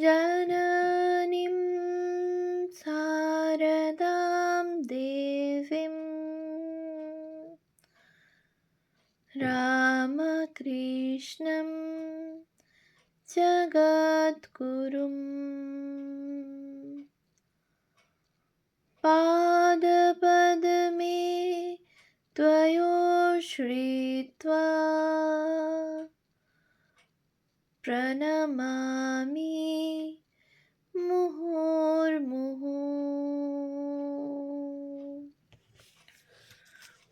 जननीं शारदां देवीं। रामकृष्णं जगद्गुरुम् पादपद्मे त्वयोश्रित्वा প্রণমামি মুহুর্মুহু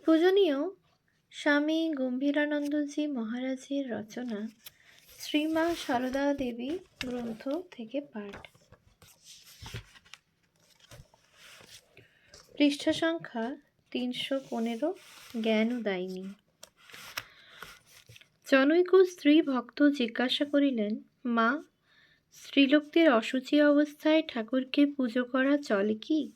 পূজনীয় স্বামী গম্ভীরানন্দজি মহারাজের রচনা শ্রীমা সারদা দেবী গ্রন্থ থেকে পাঠ। পৃষ্ঠা সংখ্যা তিনশো পনেরো জ্ঞান উদায়নী জনৈক স্ত্রী ভক্ত জিজ্ঞাসা করিলেন, মা, স্ত্রীলোকদের অসুচি অবস্থায় ঠাকুরকে পুজো করা চলে কি?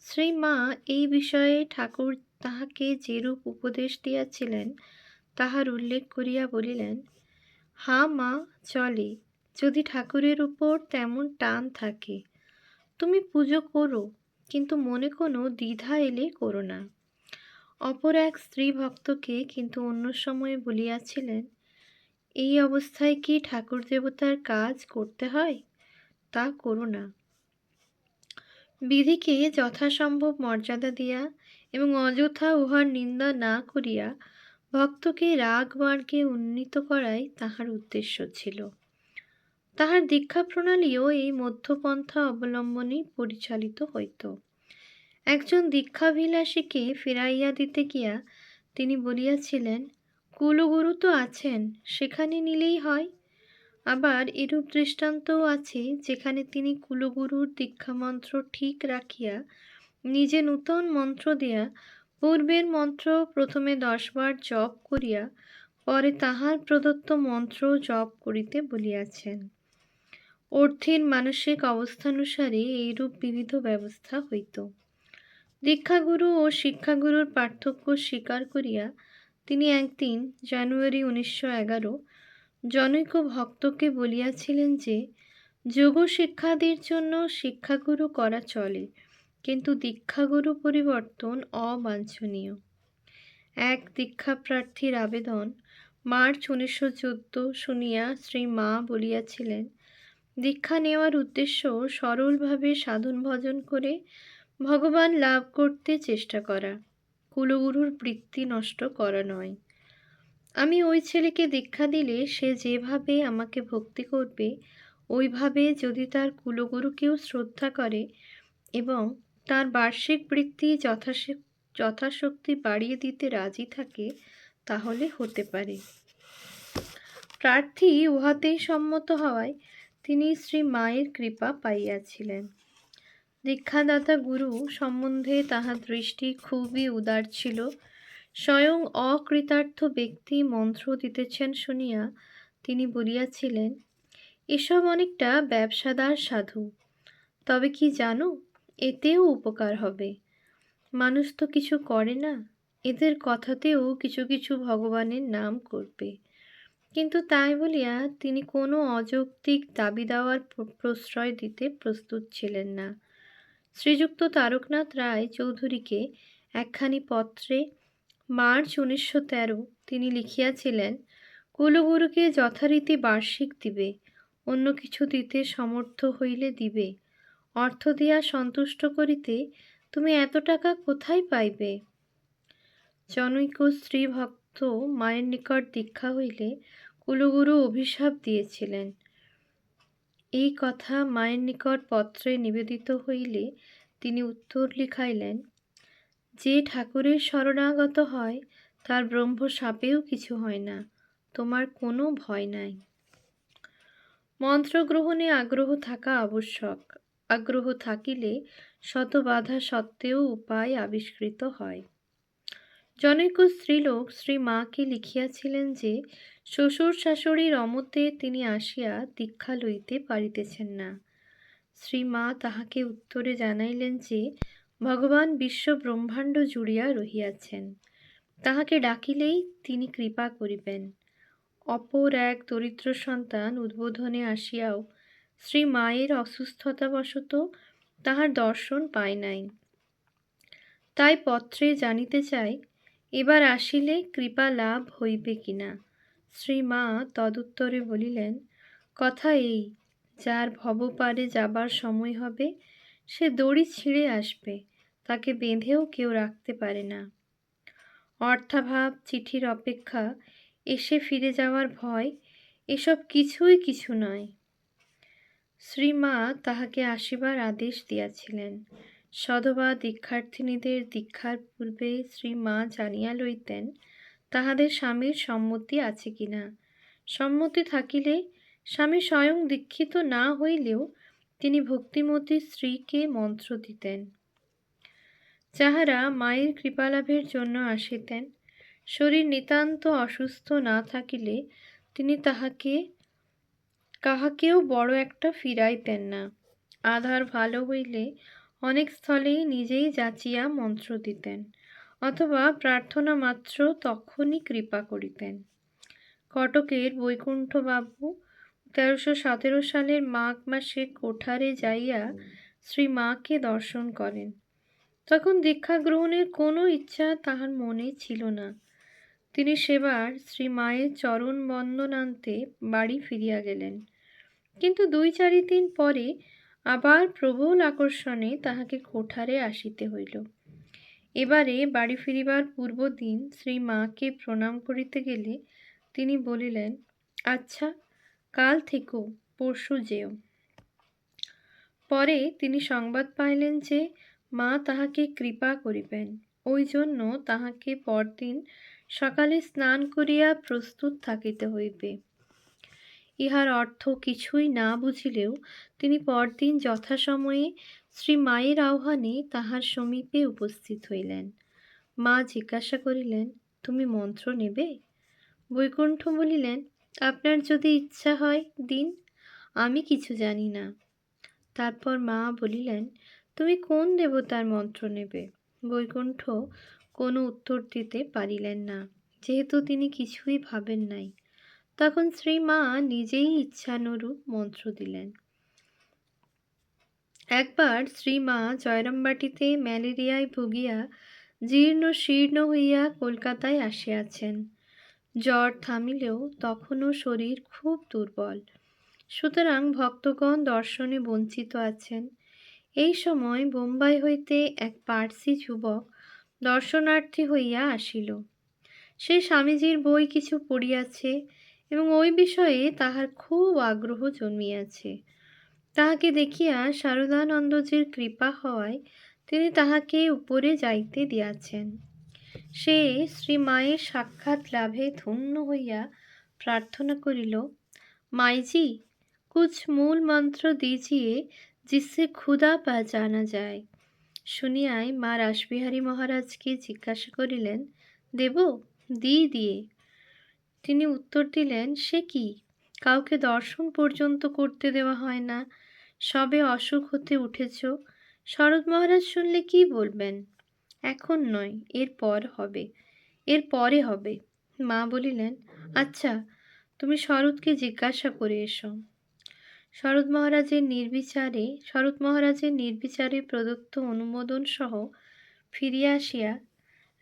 শ্রী মা এই বিষয়ে ঠাকুর তাহাকে যেরূপ উপদেশ দিয়াছিলেন, তাহার উল্লেখ করিয়া বলিলেন, হা মা, চলে, যদি ঠাকুরের উপর তেমন টান থাকে। তুমি পুজো করো, কিন্তু মনে কোনো দ্বিধা এলে করো না। অপর এক স্ত্রী ভক্তকে কিন্তু অন্য সময়ে বলিয়াছিলেন, এই অবস্থায় কি ঠাকুর দেবতার কাজ করতে হয়? তা করো না। বিধিকে যথাসম্ভব মর্যাদা দিয়া এবং অযথা উহার নিন্দা না করিয়া ভক্তকে রাগ মার্গে উন্নীত করাই তাহার উদ্দেশ্য ছিল। তাহার দীক্ষা প্রণালীও এই মধ্যপন্থা অবলম্বনেই পরিচালিত হইত। একজন দীক্ষাভিলাষীকে ফিরাইয়া দিতে গিয়া তিনি বলিয়াছিলেন, কুলগুরু তো আছেন, সেখানে নিলেই হয়। আবার এরূপ দৃষ্টান্তও আছে যেখানে তিনি কুলগুরুর দীক্ষামন্ত্র ঠিক রাখিয়া নিজে নূতন মন্ত্র দিয়া পূর্বের মন্ত্র প্রথমে দশবার জপ করিয়া পরে তাহার প্রদত্ত মন্ত্র জপ করিতে বলিয়াছেন। অর্থীর মানসিক অবস্থানুসারে এইরূপ বিবিধ ব্যবস্থা হইত। দীক্ষাগুরু ও শিক্ষাগুরুর পার্থক্য স্বীকার করিয়া তিনি একদিন জানুয়ারি উনিশশো এগারো জনৈক ভক্তকে বলিয়াছিলেন যে, যোগ শিক্ষাদির জন্য শিক্ষাগুরু করা চলে, কিন্তু দীক্ষাগুরু পরিবর্তন অবাঞ্ছনীয়। এক দীক্ষা প্রার্থীর আবেদন মার্চ উনিশশো চোদ্দ শুনিয়া শ্রী মা বলিয়াছিলেন, দীক্ষা নেওয়ার উদ্দেশ্য সরলভাবে সাধন ভজন করে ভগবান লাভ করতে চেষ্টা করা। কুলগুরুর বৃত্তি নষ্ট করা নয়। আমি ওই ছেলেকে দীক্ষা দিলে সে যেভাবে আমাকে ভক্তি করবে, ওইভাবে যদি তার কুলগুরুকেও শ্রদ্ধা করে এবং তার বার্ষিক বৃত্তি যথাশক্তি বাড়িয়ে দিতে রাজি থাকে, তাহলে হতে পারে। প্রার্থী উহাতেই সম্মত হওয়ায় তিনি শ্রী মায়ের কৃপা পাইয়াছিলেন। দীক্ষাদাতা গুরু সম্বন্ধে তাহার দৃষ্টি খুবই উদার ছিল। স্বয়ং অকৃতার্থ ব্যক্তি মন্ত্র দিতেছেন শুনিয়া তিনি বলিয়াছিলেন, এসব অনেকটা ব্যবসাদার সাধু। তবে কি জানো, এতেও উপকার হবে। মানুষ তো কিছু করে না, এদের কথাতেও কিছু কিছু ভগবানের নাম করবে কিন্তু তাই বলিয়া তিনি কোনো অযৌক্তিক দাবি দেওয়ার প্রশ্রয় দিতে প্রস্তুত ছিলেন না। শ্রীযুক্ত তারকনাথ রায় চৌধুরীকে একখানি পত্রে মার্চ উনিশশো তেরো তিনি লিখিয়াছিলেন, কুলগুরুকে যথারীতি বার্ষিক দিবে, অন্য কিছু দিতে সমর্থ হইলে দিবে। অর্থ দিয়া সন্তুষ্ট করিতে তুমি এত টাকা কোথায় পাইবে? জনৈক স্ত্রী ভক্ত মায়ের নিকট দীক্ষা হইলে কুলগুরু অভিশাপ দিয়েছিলেন। এই কথা মায়ের নিকট পত্রে নিবেদিত হইলে তিনি উত্তর লিখাইলেন, যে ঠাকুরের শরণাগত হয়, তার ব্রহ্ম সাপেও কিছু হয় না, তোমার কোনো ভয় নাই। মন্ত্র গ্রহণে আগ্রহ থাকা আবশ্যক, আগ্রহ থাকিলে শত বাধা সত্ত্বেও উপায় আবিষ্কৃত হয়। জনৈক স্ত্রীলোক শ্রী মাকে লিখিয়াছিলেন যে, শ্বশুর শাশুড়ির অমতে তিনি আসিয়া দীক্ষা লইতে পারিতেছেন না। শ্রী মা তাহাকে উত্তরে জানাইলেন যে, ভগবান বিশ্ব ব্রহ্মাণ্ড জুড়িয়া রহিয়াছেন। তাহাকে ডাকিলেই তিনি কৃপা করিবেন। অপর এক দরিদ্র সন্তান উদ্বোধনে আসিয়াও শ্রী মায়ের অসুস্থতাবশত তাহার দর্শন পায় নাই। তাই পত্রে জানিতে চাই এবার আসিলে কৃপা লাভ হইবে কিনা? শ্রী মা তদুত্তরে বলিলেন, কথা এই যার ভবপারে যাবার সময় হবে, সে দড়ি ছিঁড়ে আসবে, তাকে বেঁধেও কেউ রাখতে পারে না। অর্থাভাব, চিঠির অপেক্ষা, এসে ফিরে যাওয়ার ভয়, এসব কিছুই কিছু নয়। শ্রীমা তাহাকে আসিবার আদেশ দিয়াছিলেন। সধবা দীক্ষার্থিনীদের দীক্ষার পূর্বে শ্রীমা জানিয়া লইতেন, তাহাদের স্বামীর সম্মতি আছে কিনা। সম্মতি থাকিলে স্বামী স্বয়ং দীক্ষিত না হইলেও তিনি ভক্তিমতী স্ত্রীকে মন্ত্র দিতেন। যাহারা মায়ের কৃপালাভের জন্য আসিতেন, শরীর নিতান্ত অসুস্থ না থাকিলে তিনি তাহাকে, কাহাকেও বড় একটা ফিরাইতেন না। আধার ভালো হইলে অনেক স্থলেই নিজেই যাচিয়া মন্ত্র দিতেন, অথবা প্রার্থনা মাত্র তখনই কৃপা করিতেন। কটকের বৈকুণ্ঠবাবু তেরোশো সতেরো সালের মাঘ মাসে কোঠারে যাইয়া শ্রী মাকে দর্শন করেন। তখন দীক্ষা গ্রহণের কোনো ইচ্ছা তাহার মনে ছিল না। তিনি সেবার শ্রী মায়ের চরণ বন্দনান্তে বাড়ি ফিরিয়া গেলেন। কিন্তু দুই চারি দিন পরে আবার প্রবল আকর্ষণে তাহাকে কোঠারে আসিতে হইল। এবারে বাড়ি ফিরিবার পূর্বদিন শ্রী মাকে প্রণাম করিতে গেলে তিনি বলিলেন আচ্ছা কাল থেকো পরশু যেও। পরে তিনি সংবাদ পাইলেন যে মা তাহাকে কৃপা করিবেন। ওই জন্য তাহাকে পরদিন সকালে স্নান করিয়া প্রস্তুত থাকিতে হইবে। ইহার অর্থ কিছুই না বুঝিলেও তিনি পরদিন যথাসময়ে শ্রী মায়ের আহ্বানে তাহার সমীপে উপস্থিত হইলেন। মা জিজ্ঞাসা করিলেন, তুমি মন্ত্র নেবে? বৈকুণ্ঠ বলিলেন আপনার যদি ইচ্ছা হয়, দিন। আমি কিছু জানি না। তারপর মা বলিলেন, তুমি কোন দেবতার মন্ত্র নেবে? বৈকুণ্ঠ কোনো উত্তর দিতে পারিলেন না, যেহেতু তিনি কিছুই ভাবেন নাই। তখন শ্রী মা নিজেই ইচ্ছানুরূপ মন্ত্র দিলেন। একবার শ্রী মা জয়রামবাটিতে ম্যালেরিয়ায় ভুগিয়া, জীর্ণ শীর্ণ হইয়া কলকাতায় আসিয়াছেন। জ্বর থামিলেও তখনও শরীর খুব দুর্বল। সুতরাং ভক্তগণ দর্শনে বঞ্চিত আছেন। এই সময় বোম্বাই হইতে এক পার্সি যুবক দর্শনার্থী হইয়া আসিল। সে স্বামীজির বই কিছু পড়িয়াছে এবং ওই বিষয়ে তাহার খুব আগ্রহ জন্মিয়াছে। তাহাকে দেখিয়া শারদানন্দজির কৃপা হওয়ায় তিনি তাহাকে উপরে যাইতে দিয়াছেন। সে শ্রী মায়ের সাক্ষাৎ লাভে ধন্য হইয়া প্রার্থনা করিল, মাইজি, কুছ মূল মন্ত্র দিজিয়ে জিসে ক্ষুদা পা জানা যায় শুনিয়াই মা রাসবিহারী মহারাজকে জিজ্ঞাসা করিলেন, দেব, দি দিয়ে তিনি উত্তর দিলেন, সে কি? কাউকে দর্শন পর্যন্ত করতে দেওয়া হয় না। সবে অসুখ হতে উঠেছ। শরৎ মহারাজ শুনলে কি বলবেন? এখন নয়, এর পর হবে। এর পরে হবে। মা বলিলেন আচ্ছা তুমি শরৎকে জিজ্ঞাসা করে এসো। শরৎ মহারাজের নির্বিচারে, শরৎ মহারাজের নির্বিচারে প্রদত্ত অনুমোদন সহ ফিরিয়া আসিয়া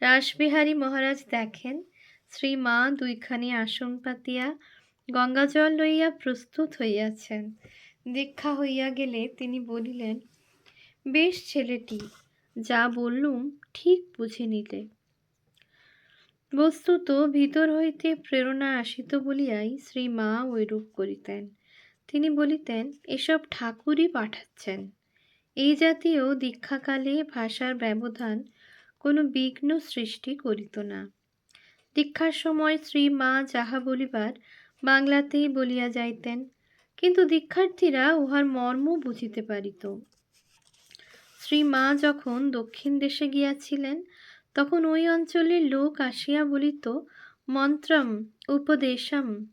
রাসবিহারী মহারাজ দেখেন, শ্রী মা দুইখানি আসন পাতিয়া গঙ্গাজল লইয়া প্রস্তুত হইয়াছেন। দীক্ষা হইয়া গেলে তিনি বলিলেন, বেশ ছেলেটি, যা বললুম ঠিক বুঝে নিলে। বস্তুত ভিতর হইতে প্রেরণা আসিত বলিয়াই শ্রী মা ঐরূপ করিতেন। তিনি বলিতেন, এসব ঠাকুরই পাঠাচ্ছেন। এই জাতীয় দীক্ষাকালে ভাষার ব্যবধান কোনো বিঘ্ন সৃষ্টি করিত না। দীক্ষার সময় শ্রী মা যাহা বলিবার বাংলাতেই বলিয়া যাইতেন, কিন্তু দীক্ষার্থীরা উহার মর্ম বুঝিতে পারিত। শ্রী মা যখন দক্ষিণ দেশে গিয়াছিলেন, তখন ওই অঞ্চলের লোক আসিয়া বলিত, মন্ত্রম, উপদেশম।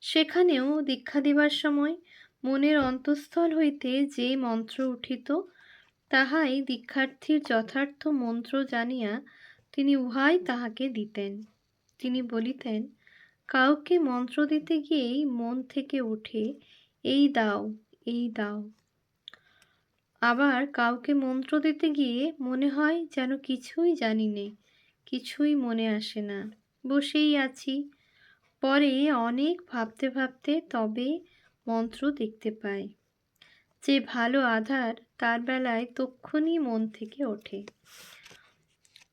সেখানেও দীক্ষা দিবার সময় মনের অন্তঃস্থল হইতে যে মন্ত্র উঠিত, তাহাই দীক্ষার্থীর যথার্থ মন্ত্র জানিয়া তিনি উহাই তাহাকে দিতেন। তিনি বলিতেন, কাউকে মন্ত্র দিতে গিয়েই মন থেকে উঠে, এই দাও এই দাও। আবার কাউকে মন্ত্র দিতে গিয়ে মনে হয় যেন কিছুই জানি নে কিছুই মনে আসে না। বসেই আছি। পরে অনেক ভাবতে ভাবতে তবে মন্ত্র দেখতে পাই। যে ভালো আধার তার বেলায় তক্ষুনি মন থেকে ওঠে।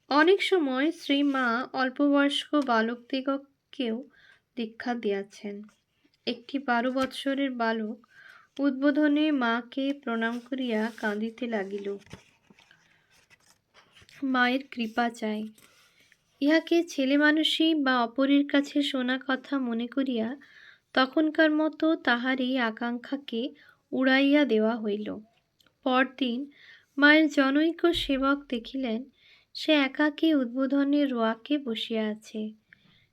অনেক সময় শ্রীমা অল্পবয়স্ক বালকদিগকেও দীক্ষা দিয়াছেন। একটি বারো বৎসরের বালক উদ্বোধনে মাকে প্রণাম করিয়া কাঁদিতে লাগিল। মায়ের কৃপা চাই। ইহাকে ছেলে মানুষই বা অপরের কাছে শোনা কথা মনে করিয়া তখনকার মতো তাহার এই আকাঙ্ক্ষাকে উড়াইয়া দেওয়া হইল। পরদিন মায়ের জনৈক সেবক দেখিলেন, সে একাকী উদ্বোধনের রোয়াকে বসিয়া আছে।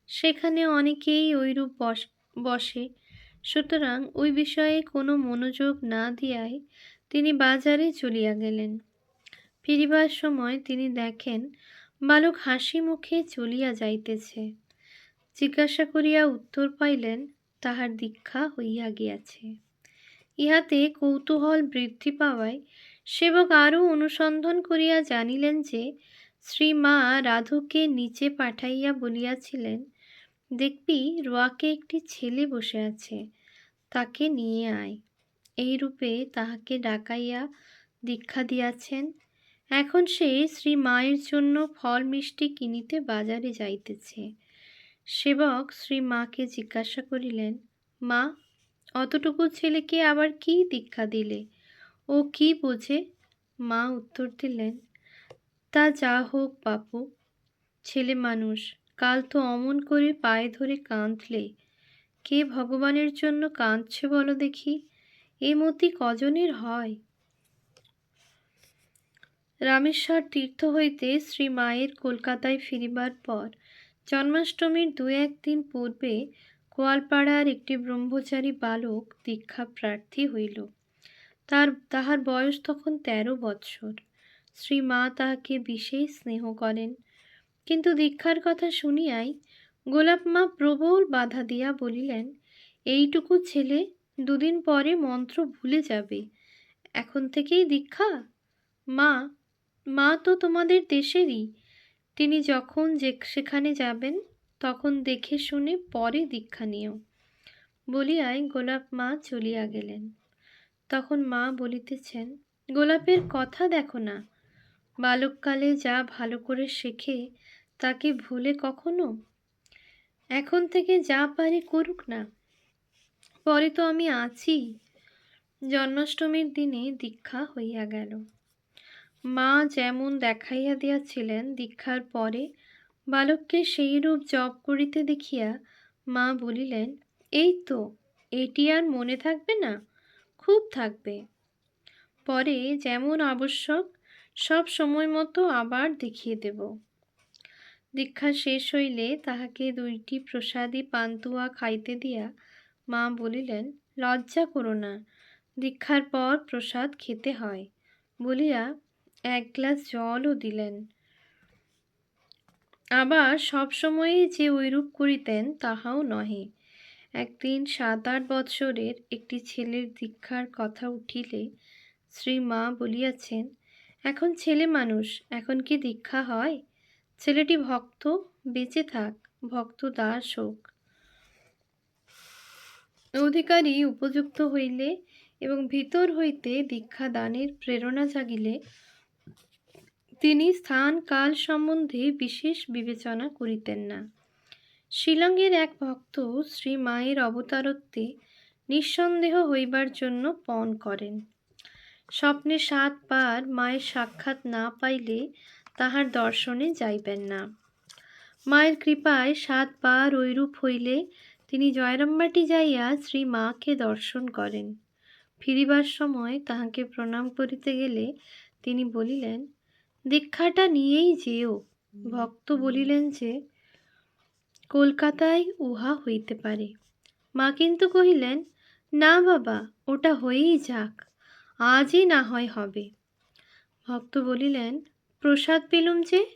সেখানে অনেকেই ঐরূপ বস, বসে সুতরাং ওই বিষয়ে কোনো মনোযোগ না দিয়াই তিনি বাজারে চলিয়া গেলেন। ফিরিবার সময় তিনি দেখেন বালক হাসি মুখে চলিয়া যাইতেছে। জিজ্ঞাসা করিয়া উত্তর পাইলেন, তাহার দীক্ষা হইয়া গিয়াছে। ইহাতে কৌতূহল বৃদ্ধি পাওয়ায় সেবক আরও অনুসন্ধান করিয়া জানিলেন যে শ্রীমা রাধুকে নিচে পাঠাইয়া বলিয়াছিলেন দেখবি রোয়াকে একটি ছেলে বসে আছে, তাকে নিয়ে আয়। এই রূপে তাহাকে ডাকাইয়া দীক্ষা দিয়াছেন। এখন সে শ্রী মায়ের জন্য ফল মিষ্টি কিনিতে বাজারে যাইতেছে। সেবক শ্রী মাকে জিজ্ঞাসা করিলেন, মা, অতটুকু ছেলেকে আবার কি দীক্ষা দিলে? ও কি বোঝে? মা উত্তর দিলেন, তা যা হোক বাপু, ছেলে মানুষ। কাল তো অমন করে পায়ে ধরে কাঁদলে। কে ভগবানের জন্য কাঁদছে বলো দেখি? এ মতি কজনের হয়? রামেশ্বর তীর্থ হইতে শ্রী মায়ের কলকাতায় ফিরিবার পর, জন্মাষ্টমীর দু একদিন পূর্বে গোয়ালপাড়ার একটি ব্রহ্মচারী বালক দীক্ষা প্রার্থী হইল। তার, তাহার বয়স তখন তেরো বৎসর। শ্রী মা তাহাকে বিশেষ স্নেহ করেন। কিন্তু দীক্ষার কথা শুনিয়াই গোলাপ মা প্রবল বাধা দিয়া বলিলেন, এইটুকু ছেলে দুদিন পরে মন্ত্র ভুলে যাবে। এখন থেকেই দীক্ষা? মা মা তো তোমাদের দেশেরই। তিনি যখন যে সেখানে যাবেন, তখন দেখে শুনে পরে দীক্ষা নিও। বলিয়াই গোলাপ মা চলিয়া গেলেন। তখন মা বলিতেছেন, গোলাপের কথা দেখো না। বালককালে যা ভালো করে শেখে তাকে ভুলে কখনো? এখন থেকে যা পারে করুক না। পরে তো আমি আছি। জন্মাষ্টমীর দিনে দীক্ষা হইয়া গেল। মা যেমন দেখাইয়া দিয়াছিলেন দীক্ষার পরে, বালককে সেই রূপ জপ করিতে দেখিয়া মা বলিলেন, এই তো, এটি আর মনে থাকবে না, খুব থাকবে। পরে যেমন আবশ্যক, সব সময় মতো আবার দেখিয়ে দেব। দীক্ষা শেষ হইলে তাহাকে দুইটি প্রসাদী পান্তুয়া খাইতে দিয়া মা বলিলেন, লজ্জা করো না, দীক্ষার পর প্রসাদ খেতে হয়। বলিয়া এক গ্লাস জলও দিলেন। আবার সবসময়ই যে ঐরূপ করিতেন তাহাও নহে। একদিন সাত আট বৎসরের একটি ছেলের দীক্ষার কথা উঠিলে শ্রী মা বলিয়াছেন, এখন ছেলে মানুষ, এখন কি দীক্ষা হয়? ছেলেটি ভক্ত, বেঁচে থাক, ভক্ত দাস হোক। অধিকারী উপযুক্ত হইলে এবং ভিতর হইতে দীক্ষা দানের প্রেরণা জাগিলে তিনি স্থান কাল সম্বন্ধে বিশেষ বিবেচনা করিতেন না। শিলংয়ের এক ভক্ত শ্রী মায়ের অবতারত্বে নিঃসন্দেহ হইবার জন্য পণ করেন। স্বপ্নে সাতবার মায়ের সাক্ষাৎ না পাইলে তাহার দর্শনে যাইবেন না। মায়ের কৃপায় সাত সাতবার ঐরূপ হইলে তিনি জয়রামবাটি যাইয়া শ্রী মাকে দর্শন করেন। ফিরিবার সময় তাহাকে প্রণাম করিতে গেলে তিনি বলিলেন, দীক্ষাটা নিয়েই যেও। ভক্ত বলিলেন যে, কলকাতায় উহা হইতে পারে। মা কিন্তু কহিলেন, না বাবা, ওটা হয়েই যাক, আজই না হয় হবে। ভক্ত বলিলেন প্রসাদ পেলুম যে?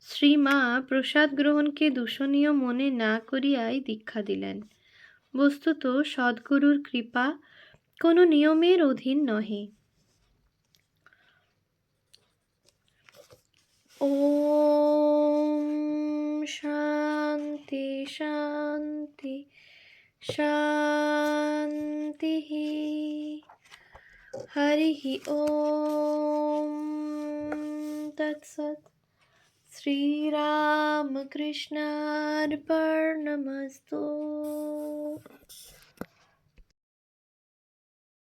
শ্রীমা প্রসাদ গ্রহণকে দূষণীয় মনে না করিয়াই দীক্ষা দিলেন। বস্তুত সদ্গুরুর কৃপা কোনো নিয়মের অধীন নহে। ও শান্তি শান্তি শান্তি হরি ওম तत्सत्। श्रीरामकृष्णार्पणमस्तु।